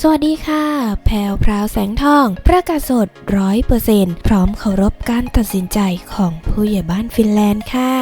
สวัสดีค่ะ แพรวพราวแสงทอง ประกาศสดร้อยเปอร์เซ็นต์พร้อมเคารพการตัดสินใจของผู้ใหญ่บ้านฟินแลนด์ค่ะ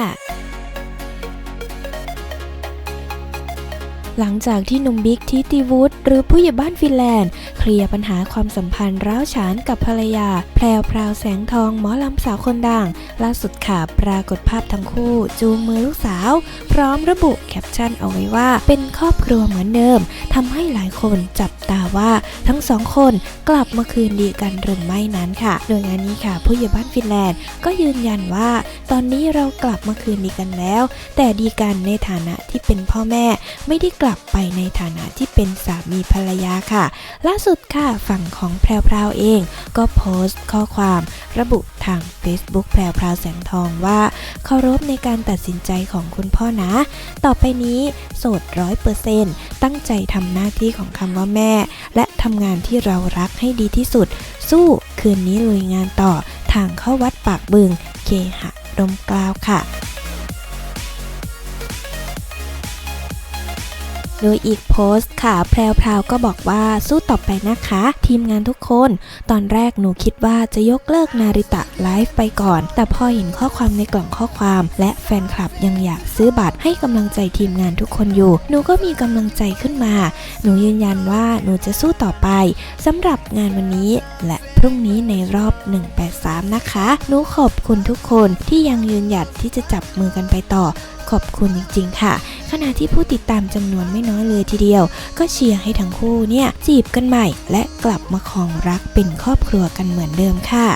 หลังจากที่หนุ่มบิ๊กทิติวุฒิหรือผู้ใหญ่บ้านฟินแลนด์ เคลียร์ปัญหาความสัมพันธ์ร้าวฉานกับภรรยา แพรวพราวแสงทองหมอลำสาวคนดัง ล่าสุดค่ะปรากฏภาพทั้งคู่ จูงมือลูกสาว พร้อมระบุแคปชั่นเอาไว้ว่า เป็นครอบครัวเหมือนเดิมทำให้หลายคนจับตา ว่าทั้งสองคนกลับมาคืนดีกันหรือไม่นั้นค่ะ โดยงานนี้ค่ะ ผู้ใหญ่บ้านฟินแลนด์ก็ยืนยันว่า ตอนนี้เรากลับมาคืนดีกันแล้ว แต่ดีกันในฐานะที่เป็นพ่อแม่ ไม่ได้กลับไปในฐานะที่เป็นสามีภรรยาค่ะ ล่าสุดค่ะฝั่งของแพรวๆเอง ก็โพสต์ข้อความ ระบุทาง Facebook แพรวพราวแสงทองว่าเคารพในการตัดสินใจของคุณพ่อนะ ต่อไปนี้โสดร้อยเปอร์เซนต์ตั้งใจทำหน้าที่ของคำว่าแม่ และทำงานที่เรารักให้ดีที่สุด สู้คืนนี้ลุยงานต่อทางเข้าวัดปากบึงเคหะดมกล่าวค่ะ โดยอีกโพสต์ค่ะ แพรวพราวก็บอกว่าสู้ต่อไปนะคะ ทีมงานทุกคน ตอนแรกหนูคิดว่าจะยกเลิกนาริตะไลฟ์ไปก่อน แต่พอเห็นข้อความในกล่องข้อความ และแฟนคลับยังอยากซื้อบัตรให้กำลังใจทีมงานทุกคนอยู่ หนูก็มีกำลังใจขึ้นมา หนูยืนยันว่าหนูจะสู้ต่อไปสำหรับงานวันนี้และพรุ่งนี้ในรอบ 183 นะคะ หนูขอบคุณทุกคนที่ยังยืนหยัดที่จะจับมือกันไปต่อ ขอบคุณจริง ๆ ค่ะ ขณะที่ผู้ติดตามจำนวนไม่น้อยเลยทีเดียว ก็เชียร์ให้ทั้งคู่เนี่ยจีบกันใหม่ และกลับมาครองรักเป็นครอบครัวกันเหมือนเดิมค่ะ